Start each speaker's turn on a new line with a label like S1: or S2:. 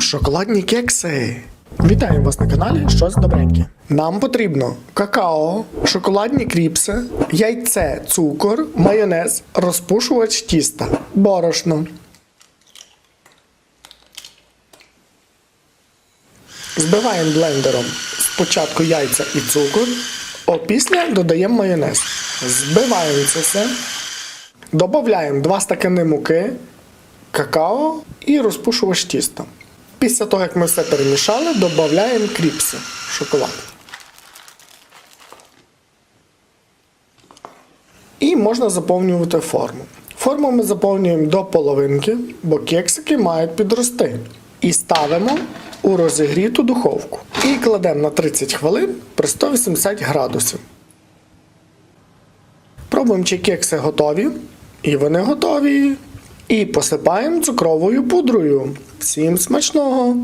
S1: Шоколадні кекси. Вітаю вас на каналі Щось добреньке. Нам потрібно какао, шоколадні кріпси, яйце, цукор, майонез, розпушувач тіста, борошно. Збиваємо блендером спочатку яйця і цукор, опісля додаємо майонез. Збиваємо це все. Додаємо 2 стакани муки, какао і розпушувач тіста. Після того, як ми все перемішали, додаємо кріпси шоколад. І можна заповнювати форму. Форму ми заповнюємо до половинки, бо кексики мають підрости. І ставимо у розігріту духовку. І кладемо на 30 хвилин при 180 градусів. Пробуємо, чи кекси готові. І вони готові. І посипаємо цукровою пудрою. Всім смачного!